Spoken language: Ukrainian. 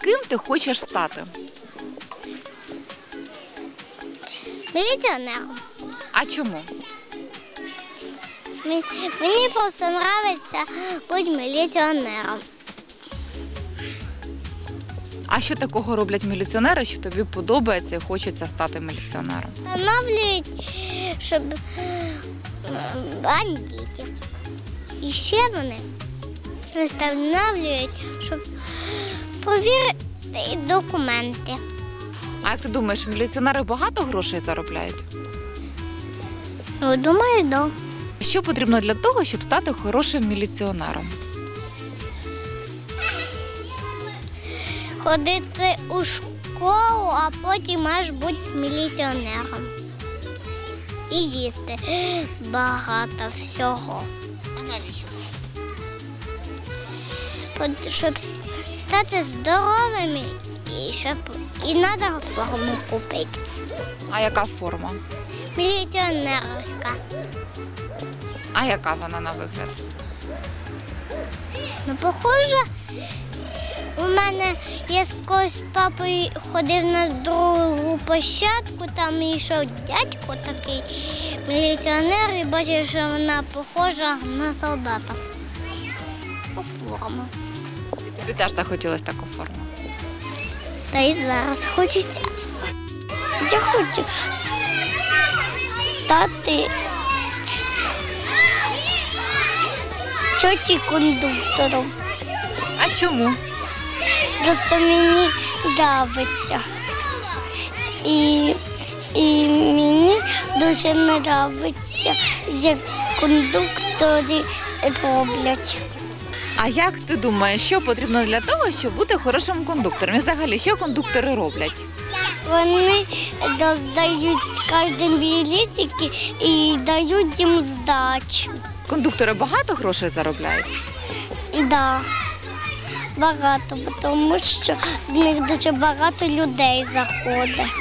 ким ти хочеш стати? Міліціонером. А чому? Мені, мені просто подобається бути міліціонером. А що такого роблять міліціонери, що тобі подобається і хочеться стати міліціонером? Встановлюють, щоб е, бандитів. І ще вони встановлюють, щоб провірити документи. А як ти думаєш, міліціонери багато грошей заробляють? Ну, думаю, да. Що потрібно для того, щоб стати хорошим міліціонером? Ходити у школу, а потім маєш бути міліціонером. І їсти багато всього. А навіщо? Щоб стати здоровими і щоб і треба форму купити. А яка форма? Міліціонерська. А яка вона на вигляд? Ну, похоже, у мене я з колись з папою ходив на другу площадку, там йшов дядько такий міліціонер і бачив, що вона похожа на солдата. Форму. І тобі теж захотілося таку форму. Та й зараз хочеться. Я хочу стати тьоті кондуктором. А чому? Просто мені подобається. І, і мені дуже подобається, як кондуктори роблять. А як ти думаєш, що потрібно для того, щоб бути хорошим кондуктором? І взагалі, що кондуктори роблять? Вони роздають кожен білетики і дають їм здачу. Кондуктори багато грошей заробляють? Да. Багато, тому що в них дуже багато людей заходить.